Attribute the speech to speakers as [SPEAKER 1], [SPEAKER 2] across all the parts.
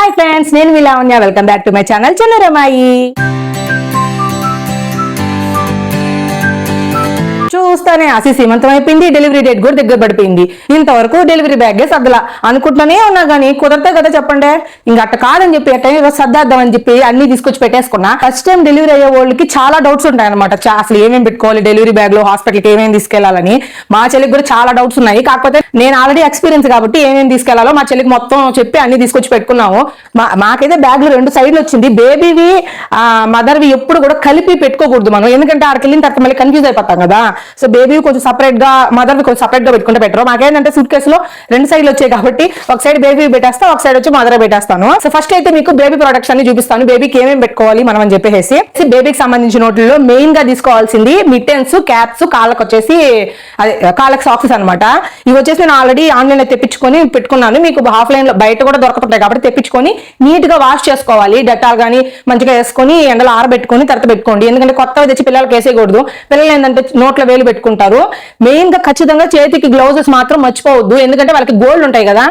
[SPEAKER 1] Hi friends నేను మీ Lavanya. Welcome back to my channel చంద్రమాయి చూస్తానే. అసి సీమంతం అయిపోయింది డెలివరీ డేట్ కూడా దగ్గర పడిపోయింది ఇంతవరకు డెలివరీ బ్యాగే సర్దలా. అనుకుంటూనే ఉన్నా కానీ కుదరతే కదా చెప్పండి. ఇంకా అట్ట కాదని చెప్పి అట్ట ఏదో అని చెప్పి అన్ని తీసుకొచ్చి పెట్టేసుకున్నా. ఫస్ట్ టైం డెలివరీ అయ్యే వాళ్ళకి చాలా డౌట్స్ ఉంటాయి అనమాట అసలు ఏమేమి పెట్టుకోవాలి డెలివరీ బ్యాగ్లో హాస్పిటల్కి ఏమేమి తీసుకెళ్ళాలని మా చెల్లికి కూడా చాలా డౌట్స్ ఉన్నాయి. కాకపోతే నేను ఆల్రెడీ ఎక్స్పీరియన్స్ కాబట్టి ఏమేమి తీసుకెళ్ళాలో మా చెల్లికి మొత్తం చెప్పి అన్ని తీసుకొచ్చి పెట్టుకున్నాము. మా- మాకైతే బ్యాగ్లో రెండు సైడ్లు వచ్చింది. బేబీవి మదర్వి ఎప్పుడు కూడా కలిపి పెట్టుకోకూడదు మనం. ఎందుకంటే ఆడికి వెళ్ళిన తర్వాత మళ్ళీ కన్ఫ్యూజ్ అయిపోతాం కదా. సో బేబీ కొంచెం సపరేట్గా మదర్ కొంచెం సపరేట్గా పెట్టుకుంటే బెటర్ మాకేంటంటే సూట్ కేసులో రెండు సైడ్లు వచ్చాయి కాబట్టి ఒక సైడ్ బేబీ పెట్టేస్తా ఒక సైడ్ వచ్చి మదర్ పెట్టేస్తాను. సో ఫస్ట్ అయితే మీకు బేబీ ప్రొడక్ట్స్ అన్ని చూపిస్తాను. బేబీకి ఏమేమి పెట్టుకోవాలి మనం అని చెప్పేసి. బేబీకి సంబంధించిన నోట్లలో మెయిన్గా తీసుకోవాల్సింది మిట్టెన్స్ క్యాప్స్ కాళ్ళకి వచ్చేసి అదే కాళ్ళకి సాక్సెస్ అన్నమాట. ఇవి వచ్చేసి నేను ఆల్రెడీ ఆన్లైన్లో తెప్పించుకొని పెట్టుకున్నాను. మీకు ఆఫ్లైన్లో బయట కూడా దొరకతుంటాయి కాబట్టి తెప్పించుకొని నీట్గా వాష్ చేసుకోవాలి. డెటాల్ గానీ మంచిగా వేసుకొని ఎండలో ఆరబెట్టుకొని తర్వాత పెట్టుకోండి. ఎందుకంటే కొత్తవి తెచ్చి పిల్లలకి వేసేయకూడదు. పిల్లలు ఏంటంటే నోట్లో వేలు పెట్టుకుంటారు. మెయిన్గా ఖచ్చితంగా చేతికి గ్లౌజెస్ మాత్రం మర్చిపోవద్దు. ఎందుకంటే వాళ్ళకి గోల్డ్ ఉంటాయి కదా.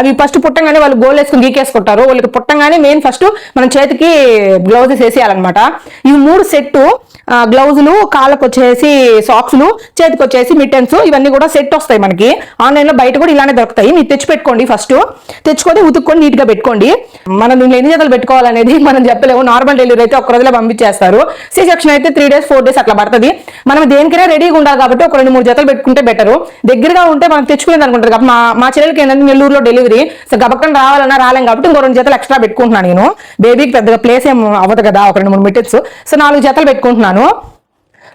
[SPEAKER 1] అవి ఫస్ట్ పుట్టంగానే వాళ్ళు గోల్ వేసుకుని గీకేసుకుంటారు. వాళ్ళకి పుట్టంగానే మెయిన్ ఫస్ట్ మనం చేతికి గ్లౌజెస్ వేసేయాలన్నమాట. ఈ మూడు సెట్ గ్లౌజులు కాళ్ళకు వచ్చేసి సాక్స్లు చేతికి వచ్చేసి మిట్టెన్స్ ఇవన్నీ కూడా సెట్ వస్తాయి మనకి. ఆన్లైన్లో బయట కూడా ఇలానే దొరుకుతాయి. మీరు తెచ్చి పెట్టుకోండి ఫస్ట్. తెచ్చుకొని ఉతుక్కొని నీట్గా పెట్టుకోండి. మనం దీంట్లో ఎన్ని జతలు పెట్టుకోవాలనేది మనం చెప్పలేము. నార్మల్ డెలివరీ అయితే ఒక రోజులో పంపించేస్తారు. సి సెక్షన్ అయితే త్రీ డేస్ ఫోర్ డేస్ అట్లా పడుతుంది. మనం దేనికైనా రెడీగా ఉండాలి కాబట్టి ఒక రెండు మూడు జతలు పెట్టుకుంటే బెటర్ దగ్గరగా ఉంటే మనం తెచ్చుకునేది అనుకుంటారు కాబట్టి మా మా చెల్లెలకి ఏంటంటే నెల్లూరులో డెలివరీ సో గబక్కన రావాలన్నా రాలేం కాబట్టి ఇంకో రెండు జతలు ఎక్స్ట్రా పెట్టుకుంటున్నాను నేను. బేబీకి పెద్దగా ప్లేస్ ఏం అవ్వదు కదా ఒక రెండు మూడు మీటర్స్ సో నాలుగు జతలు పెట్టుకుంటున్నాను.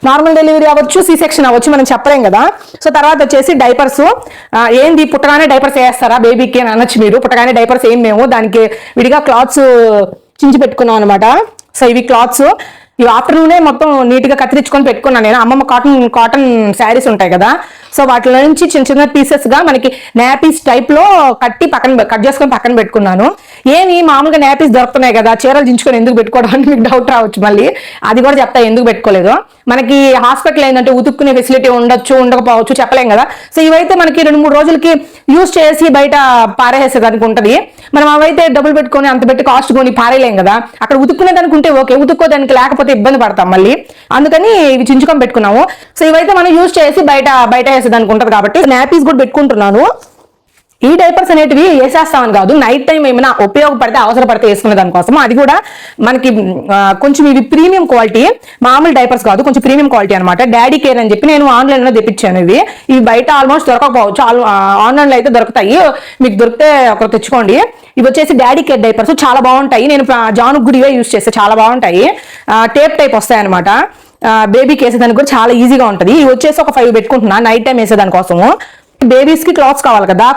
[SPEAKER 1] నార్మల్ డెలివరీ అవ్వచ్చు సి సెక్షన్ అవ్వచ్చు మనం చెప్పలేం కదా. సో తర్వాత వచ్చేసి డైపర్స్ ఏంది? పుట్టగానే డైపర్స్ వేస్తారా? బేబీకి అని అనొచ్చు మీరు. పుట్టగానే డైపర్స్ ఏం మేము దానికి విడిగా క్లాత్స్ చించి పెట్టుకున్నాం అనమాట సో ఇవి క్లాత్స్ ఈ ఆఫ్టర్నూనే మొత్తం నీట్గా కత్తిరించుకొని పెట్టుకున్నాను నేను. అమ్మమ్మ కాటన్ కాటన్ శారీస్ ఉంటాయి కదా. సో వాటిలో నుంచి చిన్న చిన్న పీసెస్గా మనకి నాపీస్ టైప్లో కట్టి పక్కన కట్ చేసుకొని పక్కన పెట్టుకున్నాను. ఏమి మామూలుగా నాపీస్ దొరుకుతున్నాయి కదా చీరలు దించుకొని ఎందుకు పెట్టుకోవడం మీకు డౌట్ రావచ్చు మళ్ళీ. అది కూడా చెప్తా ఎందుకు పెట్టుకోలేదు. మనకి హాస్పిటల్ ఏంటంటే ఉతుక్కునే ఫెసిలిటీ ఉండొచ్చు ఉండకపోవచ్చు చెప్పలేం కదా. సో ఇవైతే మనకి రెండు మూడు రోజులకి యూస్ చేసి బయట పారేసేదానికి ఉంటది. మనం అవైతే డబ్బులు పెట్టుకొని అంత పెట్టి కాస్ట్ కొని పారేయలేం కదా. అక్కడ ఉతుక్కునే దానికి ఉంటే ఓకే ఉతుక్కోదానికి లేకపోతే ఇబ్బంది పడతాం మళ్ళీ. అందుకని ఇవి చించుకొని పెట్టుకున్నాము. సో ఇవైతే మనం యూజ్ చేసి బయట బయట వేసేదానికి ఉంటుంది కాబట్టి నాపీస్ కూడా పెట్టుకుంటున్నాను. ఈ డైపర్స్ అనేటివి వేసేస్తామని కాదు నైట్ టైం ఏమైనా ఉపయోగపడితే అవసరపడితే వేసుకునే దానికోసం అది కూడా మనకి కొంచెం ఇవి ప్రీమియం క్వాలిటీ మామూలు డైపర్స్ కాదు కొంచెం ప్రీమియం క్వాలిటీ అనమాట డాడీ కేర్ అని చెప్పి నేను ఆన్లైన్లో తెప్పించాను ఇవి. ఇవి బయట ఆల్మోస్ట్ దొరకకపోవచ్చు. ఆన్లైన్లో అయితే దొరుకుతాయి. మీకు దొరికితే ఒకరు తెచ్చుకోండి. ఇవి వచ్చేసి డాడీ కేర్ డైపర్స్. చాలా బాగుంటాయి. నేను జాను గుడిగా యూస్ చేస్తే చాలా బాగుంటాయి. టేప్ టైప్ వస్తాయి అనమాట బేబీకి వేసేదానికి కూడా చాలా ఈజీగా ఉంటుంది. ఇవి వచ్చేసి ఒక ఫైవ్ పెట్టుకుంటున్నా. నైట్ టైం వేసేదాని కోసము. బేబీస్కి క్లాత్స్ కావాలి కదా.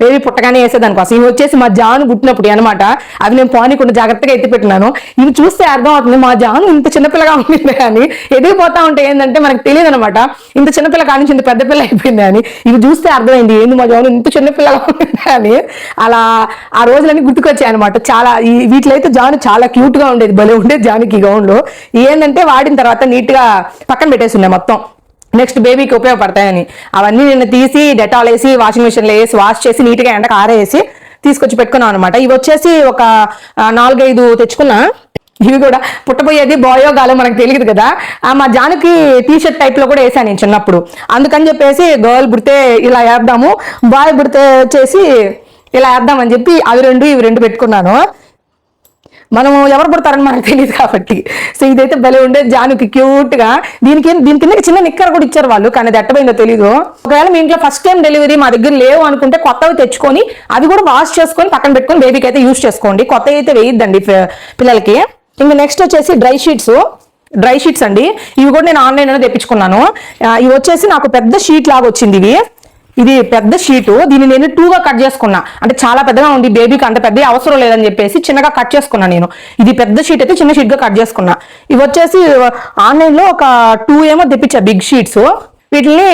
[SPEAKER 1] బేబీ పుట్టగానే వేసేదానికోసం ఇవి వచ్చేసి మా జాను పుట్టినప్పుడు అనమాట అవి నేను పానీకుండా జాగ్రత్తగా ఎత్తి పెట్టినాను. ఇవి చూస్తే అర్థం అవుతుంది మా జాను ఇంత చిన్నపిల్లగా ఉంటుంది అని ఎదిగిపోతా ఉంటే ఏంటంటే మనకు తెలియదు అనమాట ఇంత చిన్నపిల్ల కానించి ఇంత పెద్ద పిల్ల అయిపోయింది అని. ఇవి చూస్తే అర్థమైంది ఏంది మా జాను ఇంత చిన్నపిల్లగా ఉంటుంది అని. అలా ఆ రోజులన్నీ గుర్తుకొచ్చాయి అనమాట చాలా ఈ వీటిలో జాను చాలా క్యూట్గా ఉండేది భలే ఉండేది జానుకి గౌన్లో ఏంటంటే వాడిన తర్వాత నీట్గా పక్కన పెట్టేసి ఉన్నాయి మొత్తం. నెక్స్ట్ బేబీకి ఉపయోగపడతాయని. అవన్నీ నేను తీసి డెటాల్ వేసి వాషింగ్ మిషన్లో వేసి వాష్ చేసి నీట్గా ఎండకు ఆరేసి తీసుకొచ్చి పెట్టుకున్నాను అనమాట ఇవి వచ్చేసి ఒక నాలుగైదు తెచ్చుకున్నా. ఇవి కూడా పుట్టబోయేది బాయో గాలో మనకు తెలియదు కదా. ఆ, మా జానుకి టీ షర్ట్ టైప్లో కూడా వేసాను నేను చిన్నప్పుడు. అందుకని చెప్పేసి గర్ల్ పుడితే ఇలా వేద్దాము. బాయ్ పుడితే వచ్చేసి ఇలా వేద్దామని చెప్పి అవి రెండు ఇవి రెండు పెట్టుకున్నాను. మనం ఎవరు పుడతారని మనకు తెలియదు కాబట్టి. సో ఇదైతే భలే ఉండేది జానుకి క్యూట్గా దీనికి దీని కింద చిన్న నిక్కర్ కూడా ఇచ్చారు వాళ్ళు కానీ అది ఎట్టపోయిందో తెలియదు ఒకవేళ మీ ఇంట్లో ఫస్ట్ టైం డెలివరీ మా దగ్గర లేవు అనుకుంటే కొత్తవి తెచ్చుకొని అవి కూడా వాష్ చేసుకొని పక్కన పెట్టుకొని బేబీకి అయితే యూస్ చేసుకోండి. కొత్తవి అయితే వేయద్దండి పిల్లలకి. ఇంకా నెక్స్ట్ వచ్చేసి డ్రై షీట్స్ డ్రై షీట్స్ అండి. ఇవి కూడా నేను ఆన్లైన్లో తెప్పించుకున్నాను. ఇవి వచ్చేసి నాకు పెద్ద షీట్ లాగా వచ్చింది ఇవి. ఇది పెద్ద షీటు. దీన్ని నేను టూగా కట్ చేసుకున్నా. అంటే చాలా పెద్దగా ఉంది. బేబీకి అంత పెద్ద అవసరం లేదని చెప్పేసి చిన్నగా కట్ చేసుకున్నా నేను. ఇది పెద్ద షీట్ అయితే చిన్న షీట్గా కట్ చేసుకున్నా. ఇవి వచ్చేసి ఆన్లైన్లో ఒక టూ ఏమో తెప్పించా బిగ్ షీట్స్ వీటిని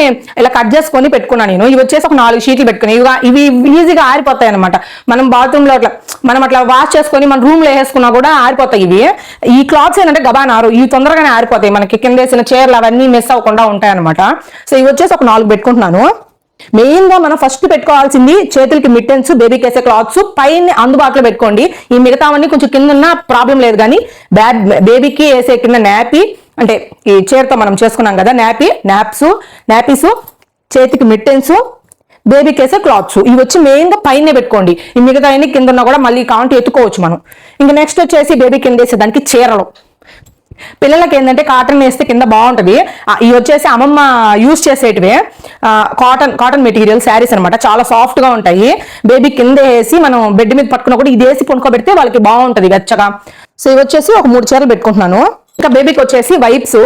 [SPEAKER 1] ఇలా కట్ చేసుకొని పెట్టుకున్నా నేను. ఇవి వచ్చేసి ఒక నాలుగు షీట్లు పెట్టుకుని ఇవి ఇవి ఈజీగా ఆరిపోతాయి అనమాట మనం బాత్రూమ్లో అట్లా మనం అట్లా వాష్ చేసుకొని మన రూమ్లో వేసుకున్నా కూడా ఆరిపోతాయి ఇవి. ఈ క్లాత్స్ ఏంటంటే గబానారు ఇవి తొందరగానే ఆరిపోతాయి. మనకి కింద వేసిన చీరలు అవన్నీ మిస్ అవ్వకుండా ఉంటాయి అనమాట సో ఇవి వచ్చేసి ఒక నాలుగు పెట్టుకుంటున్నాను. మెయిన్గా మనం ఫస్ట్ పెట్టుకోవాల్సింది చేతులకి మిట్టెన్స్ బేబీకి వేసే క్లాత్స్ పైన అందుబాటులో పెట్టుకోండి. ఈ మిగతావన్నీ కొంచెం కింద ఉన్న ప్రాబ్లం లేదు కానీ బ్యాడ్ బేబీకి వేసే కింద నాపీ అంటే ఈ చీరతో మనం చేసుకున్నాం కదా నాపీ నాప్స్ నాపీస్ చేతికి మిట్టెన్స్ బేబీకి వేసే క్లాత్స్ ఇవి వచ్చి మెయిన్గా పైన పెట్టుకోండి. ఈ మిగతా అన్ని కింద ఉన్నా కూడా మళ్ళీ కాంట్ ఎత్తుకోవచ్చు మనం. ఇంకా నెక్స్ట్ వచ్చేసి బేబీ కింద వేసే దానికి చీరలు. పిల్లలకి ఏంటంటే కాటన్ వేస్తే కింద బాగుంటది. ఇవి వచ్చేసి అమ్మమ్మ యూస్ చేసేటివే. కాటన్ కాటన్ మెటీరియల్ శారీస్ అనమాట చాలా సాఫ్ట్గా ఉంటాయి. బేబీ కింద వేసి మనం బెడ్ మీద పట్టుకున్న కూడా ఇది వేసి పొనుకోబెడితే వాళ్ళకి బాగుంటది వెచ్చగా. సో ఇవి వచ్చేసి ఒక మూడు చీరలు పెట్టుకుంటున్నాను. ఇంకా బేబీకి వచ్చేసి వైప్స్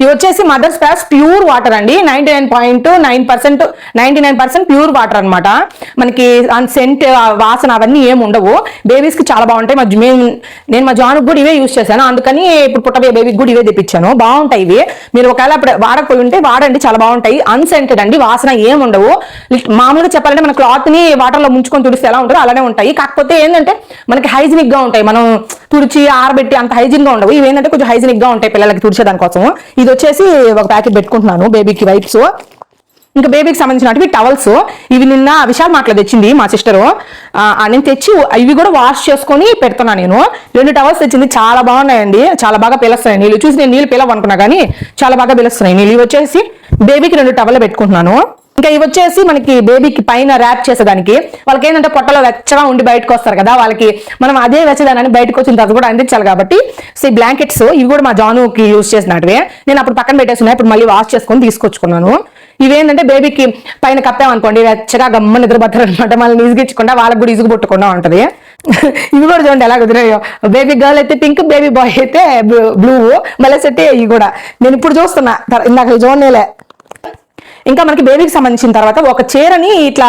[SPEAKER 1] ఇవి వచ్చేసి మదర్స్ ప్యాస్ ప్యూర్ వాటర్ అండి. Ninety nine point nine percent ninety nine percent pure water అనమాట మనకి సెంట్ వాసన అవన్నీ ఏమి ఉండవు. బేబీస్కి చాలా బాగుంటాయి. మా మేము నేను మా జాన్కి కూడా ఇవే యూస్ చేశాను. అందుకని ఇప్పుడు పుట్టబోయే బేబీకి కూడా ఇవే తెప్పించాను. బాగుంటాయి ఇవి. మీరు ఒకవేళ అప్పుడు వాడకపోయి ఉంటే వాడండి. చాలా బాగుంటాయి. అన్సెంటెడ్ అండి. వాసన ఏమి ఉండవు. మామూలుగా చెప్పాలంటే మన క్లాత్ని ముంచుకొని తుడిస్తే ఎలా ఉంటుందో అలానే ఉంటాయి. కాకపోతే ఏంటంటే మనకి హైజీనిక్గా ఉంటాయి. మనం తుడిచి ఆరబెట్టి అంత హైజీన్గా ఉండవు. ఇవి ఏంటంటే కొంచెం హైజీనిక్గా ఉంటాయి పిల్లలకి తుడిచే దానికోసం ఇది వచ్చేసి ఒక ప్యాకెట్ పెట్టుకుంటున్నాను బేబీకి వైప్స్. ఇంకా బేబీకి సంబంధించినవి టవల్స్. ఇవి నిన్న విశాల్ మాటలో తెచ్చింది మా సిస్టరు. నేను తెచ్చి ఇవి కూడా వాష్ చేసుకొని పెడుతున్నా నేను. రెండు టవల్స్ తెచ్చింది. చాలా బాగున్నాయండి. చాలా బాగా పిలుస్తున్నాయి. నీళ్ళు చూసి నేను నీళ్ళు పిలవనుకున్నా కానీ చాలా బాగా పిలుస్తున్నాయి. నీళ్ళు ఇవి వచ్చేసి బేబీకి రెండు టవల్ పెట్టుకుంటున్నాను. ఇంకా ఇవి వచ్చేసి మనకి బేబీకి పైన ర్యాప్ చేసేదానికి. వాళ్ళకి ఏంటంటే పొట్టలో వెచ్చగా ఉండి బయటకు వస్తారు కదా వాళ్ళకి మనం అదే వెచ్చదానని బయటకు వచ్చిన తర్వాత కూడా అందించాలి కాబట్టి సో ఈ బ్లాంకెట్స్ ఇవి కూడా మా జానుకి యూజ్ చేసినట్టువే. నేను అప్పుడు పక్కన పెట్టేస్తున్నాయి ఇప్పుడు మళ్ళీ వాష్ చేసుకొని తీసుకొచ్చుకున్నాను. ఇవేంటంటే బేబీకి పైన కప్పామనుకోండి వెచ్చగా గమ్మ నిద్రపోతారు అనమాట మళ్ళీ ఇసుగిచ్చకుండా వాళ్ళకి కూడా ఇసుగు పుట్టకుండా ఉంటది. ఇవి కూడా చూడండి ఎలా కుదిరాయో. బేబీ గర్ల్ అయితే పింక్ బేబీ బాయ్ అయితే బ్లూ మళ్ళీ అయితే ఇవి కూడా. నేను ఇప్పుడు చూస్తున్నా ఇందాక చూడలేలే. ఇంకా మనకి బేబీకి సంబంధించిన తర్వాత ఒక చీరని ఇట్లా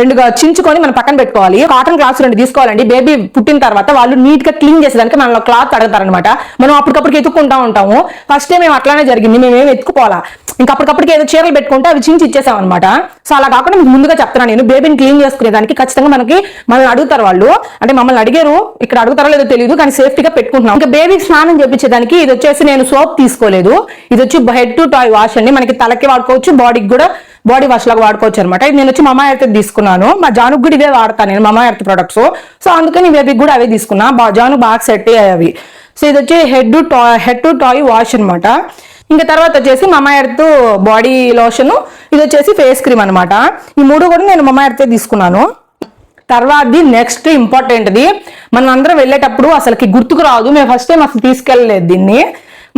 [SPEAKER 1] రెండుగా చించుకొని మనం పక్కన పెట్టుకోవాలి. కాటన్ క్లాత్స్ రెండు తీసుకోవాలండి. బేబీ పుట్టిన తర్వాత వాళ్ళు నీట్గా క్లీన్ చేసేదానికి మనలో క్లాత్ అడగతారనమాట మనం అప్పటికప్పటికి ఎత్తుక్కుంటా ఉంటాము. ఫస్ట్ టైం మేము అట్లానే జరిగింది. మేము ఎత్తుకుపోవాలా? ఇంకా అప్పటికప్పటికి ఏదో చీరలు పెట్టుకుంటే అవి చించి ఇచ్చేసాం అనమాట సో అలా కాకుండా మీకు ముందుగా చెప్తున్నాను నేను. బేబీని క్లీన్ చేసుకునేదానికి ఖచ్చితంగా మనకి మనల్ని అడుగుతారు వాళ్ళు. అంటే మమ్మల్ని అడిగారు ఇక్కడ అడుగుతారో లేదో తెలియదు కానీ సేఫ్టీగా పెట్టుకుంటున్నాం. ఇంకా బేబీ స్నానం చేపించేదానికి ఇది వచ్చేసి నేను సోప్ తీసుకోలేదు. ఇది వచ్చి హెడ్ టు టాయ్ వాష్ అండి. మనకి తలకి వాడుకోవచ్చు బాడీకి కూడా బాడీ వాష్ లాగా వాడుకోవచ్చు అనమాట ఇది నేను వచ్చి మమా ఎర్త్ తీసుకున్నాను. మా జానుకు కూడా ఇవే వాడతాను నేను మమా ఎర్త్ ప్రొడక్ట్స్ సో అందుకని బేబీకి కూడా అవే తీసుకున్నా. బా జాను బాగా సెట్ అయ్యాయి అవి. సో ఇది వచ్చి head to toe head to toe wash అనమాట ఇంకా తర్వాత వచ్చేసి మమా ఎర్త్ బాడీ లోషన్ ఇది వచ్చేసి ఫేస్ క్రీమ్ అనమాట ఈ మూడు కూడా నేను మమా ఎర్త్ తీసుకున్నాను. తర్వాతది నెక్స్ట్ ఇంపార్టెంట్ది మనం అందరం వెళ్ళేటప్పుడు అసలుకి గుర్తుకు రాదు. మేము ఫస్ట్ టైం అసలు తీసుకెళ్ళలేదు దీన్ని.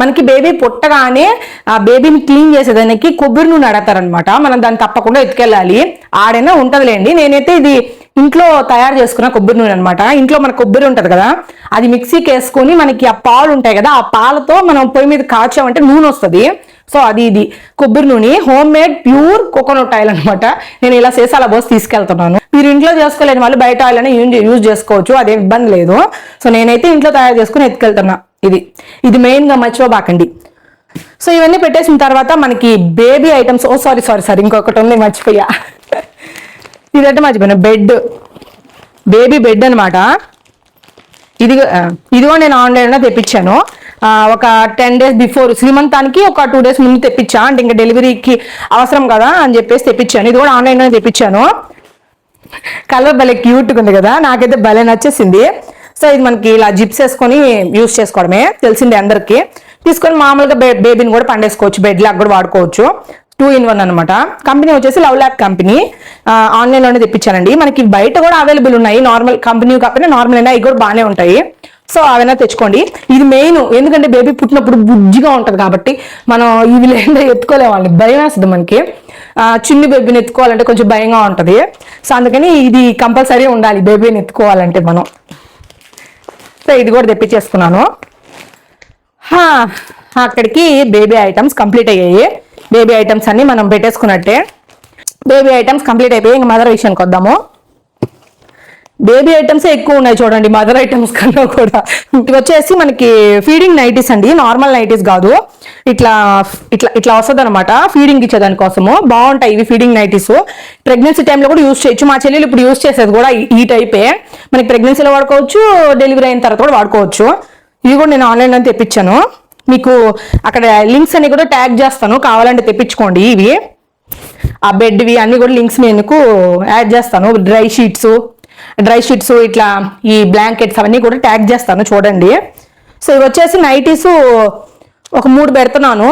[SPEAKER 1] మనకి బేబీ పుట్టగానే ఆ బేబీని క్లీన్ చేసేదానికి కొబ్బరి నూనె అడతారనమాట మనం దాన్ని తప్పకుండా ఎత్తుకెళ్ళాలి. ఆడైనా ఉంటదిలేండి. నేనైతే ఇది ఇంట్లో తయారు చేసుకున్న కొబ్బరి నూనె అనమాట ఇంట్లో మన కొబ్బరి ఉంటుంది కదా అది మిక్సీకి వేసుకొని మనకి ఆ పాలు ఉంటాయి కదా ఆ పాలతో మనం పొయ్యి మీద కాచామంటే నూనె వస్తుంది. సో అది ఇది. కొబ్బరి నూనె home made pure coconut oil అనమాట నేను ఇలా చేసి అలా పోసి తీసుకెళ్తున్నాను. మీరు ఇంట్లో చేసుకోలేని వాళ్ళు బయట ఆయిల్ అని యూజ్ చేసుకోవచ్చు. అదే ఇబ్బంది లేదు. సో నేనైతే ఇంట్లో తయారు చేసుకుని ఎత్తుకెళ్తున్నా. ఇది. ఇది మెయిన్గా మర్చిపోబాకండి. సో ఇవన్నీ పెట్టేసిన తర్వాత మనకి baby items oh sorry sorry sorry ఇంకొకటి ఉంది మర్చిపోయా. ఇదంటే మర్చిపోయినా. బెడ్ బేబీ బెడ్ అన్నమాట. ఇది ఇదిగో నేను ఆన్లైన్లో తెప్పించాను. ఒక టెన్ డేస్ బిఫోర్ శ్రీమంతానికి ఒక టూ డేస్ ముందు తెప్పించా. అంటే ఇంకా డెలివరీకి అవసరం కదా అని చెప్పేసి తెప్పించాను. ఇది కూడా ఆన్లైన్లోనే తెప్పించాను. కలర్ భలే క్యూట్గా ఉంది కదా. నాకైతే భలే నచ్చేసింది. సో ఇది మనకి ఇలా జిప్స్ వేసుకొని యూస్ చేసుకోవడమే తెలిసిందే అందరికి. తీసుకొని మామూలుగా బే- బేబీని కూడా పండేసుకోవచ్చు బెడ్ లాగా కూడా వాడుకోవచ్చు. టూ ఇన్ వన్ అనమాట కంపెనీ వచ్చేసి లవ్ ల్యాబ్ కంపెనీ. ఆన్లైన్లోనే తెప్పించానండి. మనకి బయట కూడా అవైలబుల్ ఉన్నాయి. నార్మల్ కంపెనీ కాకపోతే నార్మల్ అయినా అవి కూడా బాగానే ఉంటాయి. సో అవైనా తెచ్చుకోండి. ఇది మెయిన్ ఎందుకంటే బేబీ పుట్టినప్పుడు బుజ్జిగా ఉంటుంది కాబట్టి మనం ఇవి లేదా ఎత్తుకోలేము వాళ్ళని. భయం వేస్తుంది మనకి. చిన్ని బేబీని ఎత్తుకోవాలంటే కొంచెం భయంగా ఉంటుంది. సో అందుకని ఇది కంపల్సరీ ఉండాలి. బేబీని ఎత్తుకోవాలంటే మనం. సో ఇది కూడా తెప్పించేసుకున్నాను. అక్కడికి బేబీ ఐటమ్స్ కంప్లీట్ అయ్యాయి. బేబీ ఐటమ్స్ అన్ని మనం పెట్టేసుకున్నట్టే. బేబీ ఐటమ్స్ కంప్లీట్ అయిపోయి ఇంక మదర్ విషయానికి వద్దాము. బేబీ ఐటమ్స్ ఎక్కువ ఉన్నాయి చూడండి మదర్ ఐటమ్స్ కన్నా కూడా. ఇవి వచ్చేసి మనకి ఫీడింగ్ నైటీస్ అండి నార్మల్ నైటీస్ కాదు. ఇట్లా ఇట్లా ఇట్లా వస్తుంది అనమాట ఫీడింగ్ ఇచ్చేదాని కోసము బాగుంటాయి ఇవి ఫీడింగ్ నైటీస్ ప్రెగ్నెన్సీ టైంలో కూడా యూస్ చేయొచ్చు. మా చెల్లెలు ఇప్పుడు యూస్ చేసేది కూడా ఈ- టైపే మనకి ప్రెగ్నెన్సీలో వాడుకోవచ్చు డెలివరీ అయిన తర్వాత కూడా వాడుకోవచ్చు. ఇవి కూడా నేను ఆన్లైన్లో తెప్పించాను. మీకు అక్కడ లింక్స్ అని కూడా ట్యాగ్ చేస్తాను. కావాలంటే తెప్పించుకోండి ఇవి. ఆ బెడ్వి అన్ని కూడా లింక్స్ నేను యాడ్ చేస్తాను? డ్రై షీట్స్ డ్రై షీట్స్ ఇట్లా ఈ బ్లాంకెట్స్ అవన్నీ కూడా ట్యాగ్ చేస్తాను చూడండి. సో ఇవి వచ్చేసి నైటీస్ ఒక మూడు పెడుతున్నాను.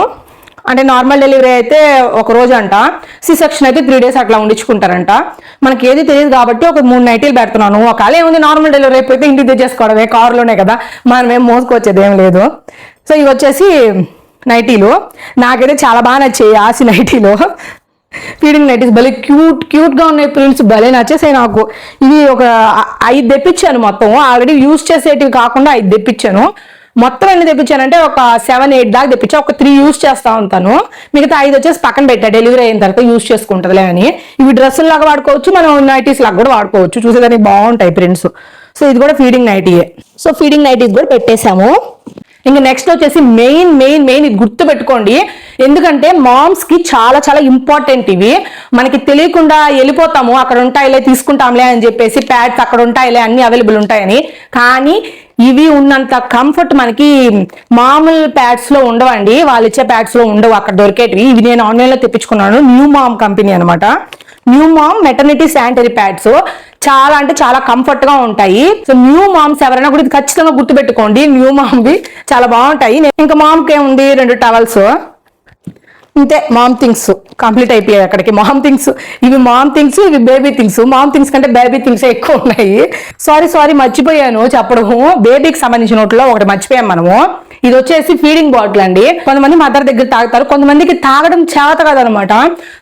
[SPEAKER 1] అంటే నార్మల్ డెలివరీ అయితే ఒక రోజు అంట సి సెక్షన్ అయితే త్రీ డేస్ అట్లా ఉండించుకుంటారంట మనకి ఏది తెలియదు కాబట్టి ఒక మూడు నైటీలు పెడుతున్నాను. ఒకవేళ ఏముంది నార్మల్ డెలివరీ అయిపోతే ఇంటికి తెచ్చేసుకోవడమే కారులోనే కదా. మనం ఏం మోసుకొచ్చేది ఏం లేదు. సో ఇవి వచ్చేసి నైటీలు. నాకైతే చాలా బాగా నచ్చాయి ఆసి నైటీలు. ఫీడింగ్ నైటీస్ భలే క్యూట్ క్యూట్గా ఉన్నాయి ప్రింట్స్ భలే నచ్చేసాయి నాకు. ఇవి ఒక ఐదు తెప్పించాను మొత్తం. ఆల్రెడీ యూజ్ చేసేటివి కాకుండా ఐదు తెప్పించాను. మొత్తం ఎన్ని తెప్పించానంటే ఒక సెవెన్ ఎయిట్ దాకా తెప్పించా. ఒక త్రీ యూజ్ చేస్తా ఉంటాను. మిగతా ఐదు వచ్చేసి పక్కన పెట్టా. డెలివరీ అయిన తర్వాత యూజ్ చేసుకుంటుందిలే అని. ఇవి డ్రెస్సులు లాగా వాడుకోవచ్చు మనం నైటీస్ లాగా కూడా వాడుకోవచ్చు. చూసేదానికి బాగుంటాయి ప్రింట్స్ సో ఇది కూడా ఫీడింగ్ నైటీయే సో ఫీడింగ్ నైటీస్ కూడా పెట్టేశాము. ఇంకా నెక్స్ట్ వచ్చేసి మెయిన్ మెయిన్ మెయిన్ ఇది గుర్తు పెట్టుకోండి ఎందుకంటే మామ్స్కి చాలా చాలా ఇంపార్టెంట్ ఇవి. మనకి తెలియకుండా వెళ్ళిపోతాము అక్కడ ఉంటాయిలే తీసుకుంటాంలే అని చెప్పేసి ప్యాడ్స్ అక్కడ ఉంటాయిలే అన్ని అవైలబుల్ ఉంటాయని. కానీ ఇవి ఉన్నంత కంఫర్ట్ మనకి మామూలు ప్యాడ్స్లో ఉండవండి. వాళ్ళు ఇచ్చే ప్యాడ్స్లో ఉండవు అక్కడ దొరికేటివి. ఇవి నేను ఆన్లైన్లో తెప్పించుకున్నాను. న్యూ మామ్ కంపెనీ అనమాట. New mom maternity sanitary pads చాలా అంటే చాలా కంఫర్ట్గా ఉంటాయి. సో న్యూ మామ్స్ ఎవరైనా కూడా ఇది ఖచ్చితంగా గుర్తుపెట్టుకోండి. న్యూ మామ్వి చాలా బాగుంటాయి. ఇంకా మామ్కి ఏముంది? రెండు టవల్స్ ఇంతే మామ్ థింగ్స్ కంప్లీట్ అయిపోయాయి అక్కడికి. మామ్ థింగ్స్ ఇవి మామ్ థింగ్స్ ఇవి బేబీ థింగ్స్ మామ్ థింగ్స్ కంటే బేబీ థింగ్స్ ఎక్కువ ఉన్నాయి. సారీ సారీ మర్చిపోయాను చెప్పడము. బేబీకి సంబంధించిన నోట్లో ఒకటి మర్చిపోయాం మనము. ఇది వచ్చేసి ఫీడింగ్ బాటిల్ అండి. కొంతమంది మదర్ దగ్గర తాగుతారు. కొంతమందికి తాగడం చేత కదనమాట.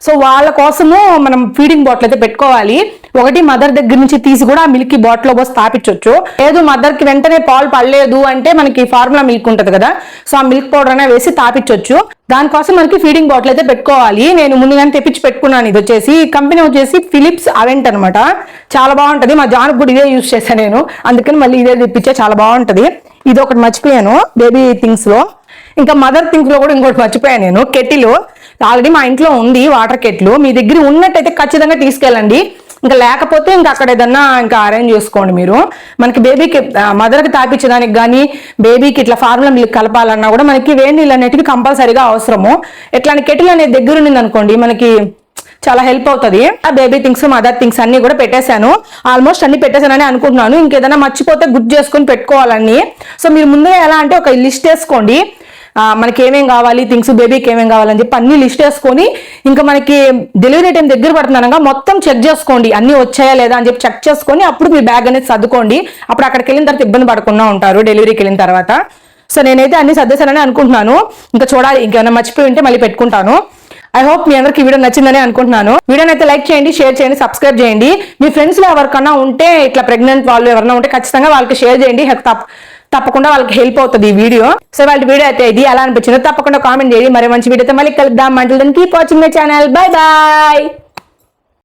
[SPEAKER 1] సో వాళ్ళ కోసము మనం ఫీడింగ్ బాటిల్ అయితే పెట్టుకోవాలి. ఒకటి మదర్ దగ్గర నుంచి తీసి కూడా ఆ మిల్క్ బాటిల్లో పోసి స్థాపించవచ్చు లేదు మదర్కి వెంటనే పాలు పడలేదు అంటే మనకి ఫార్ములా మిల్క్ ఉంటది కదా. సో ఆ మిల్క్ పౌడర్ అనే వేసి తాపించవచ్చు దానికోసం మనకి ఫీడింగ్ బాటిల్ అయితే పెట్టుకోవాలి. నేను ముందుగానే తెప్పించి పెట్టుకున్నాను ఇది వచ్చేసి. కంపెనీ వచ్చేసి ఫిలిప్స్ అవెంట్ అనమాట చాలా బాగుంటుంది. మా జాన్ కూడా ఇదే యూస్ చేశాను నేను. అందుకని మళ్ళీ ఇదే తెప్పించే. చాలా బాగుంటుంది. ఇది ఒకటి మర్చిపోయాను. బేబీ థింగ్స్లో ఇంకా మదర్ థింగ్స్లో కూడా ఇంకోటి మర్చిపోయాను నేను. కెటిల్ ఆల్రెడీ మా ఇంట్లో ఉంది వాటర్ కెట్లు మీ దగ్గర ఉన్నట్టయితే ఖచ్చితంగా తీసుకెళ్ళండి. ఇంకా లేకపోతే ఇంకా అక్కడ ఏదన్నా ఇంకా అరేంజ్ చేసుకోండి మీరు. మనకి బేబీకి మదర్కి తాపించడానికి కానీ బేబీకి ఇట్లా ఫార్ములా మిల్క్ కలపాలన్నా కూడా మనకి వేడి నీళ్ళు అనేటివి కంపల్సరీగా అవసరము. ఇట్లాంటి కెటిల్ అనేది దగ్గర ఉండింది అనుకోండి మనకి చాలా హెల్ప్ అవుతుంది. ఆ బేబీ థింగ్స్ మదర్ థింగ్స్ అన్ని కూడా పెట్టేశాను. ఆల్మోస్ట్ అన్ని పెట్టేశానని అనుకుంటున్నాను. ఇంకేదైనా మర్చిపోతే గుర్తు చేసుకొని పెట్టుకోవాలని. సో మీరు ముందుగా ఎలా అంటే ఒక లిస్ట్ వేసుకోండి. మనకి ఏమేం కావాలి థింగ్స్ బేబీకి ఏమేం కావాలని చెప్పి అన్ని లిస్ట్ వేసుకొని ఇంకా మనకి డెలివరీ టైం దగ్గర పడుతున్నాగా మొత్తం చెక్ చేసుకోండి. అన్ని వచ్చాయా లేదా అని చెప్పి చెక్ చేసుకొని అప్పుడు మీ బ్యాగ్ అనేది సర్దుకోండి. అప్పుడు అక్కడికి వెళ్ళిన తర్వాత ఇబ్బంది పడకుండా ఉంటారు డెలివరీకి వెళ్ళిన తర్వాత. సో నేనైతే అన్ని సర్దేశానని అనుకుంటున్నాను. ఇంకా చూడాలి ఇంకేమైనా మర్చిపోయి ఉంటే మళ్ళీ పెట్టుకుంటాను. ఐ హోప్ మీ అందరికి వీడియో నచ్చిందని అనుకుంటున్నాను. వీడియోని అయితే లైక్ చేయండి షేర్ చేయండి సబ్స్క్రైబ్ చేయండి. మీ ఫ్రెండ్స్లో ఎవరికన్నా ఉంటే ఇట్లా ప్రెగ్నెంట్ వాళ్ళు ఎవరైనా ఉంటే ఖచ్చితంగా వాళ్ళకి షేర్ చేయండి. తప్ప- తప్పకుండా వాళ్ళకి హెల్ప్ అవుతుంది ఈ వీడియో సో వాళ్ళ వీడియో అయితే ఇది. ఎలా అనిపించిందో తప్పకుండా కామెంట్ చేయండి. మరి మంచి వీడియోతో మళ్ళీ కలుద్దాం. మంటలు keep watching my channel bye bye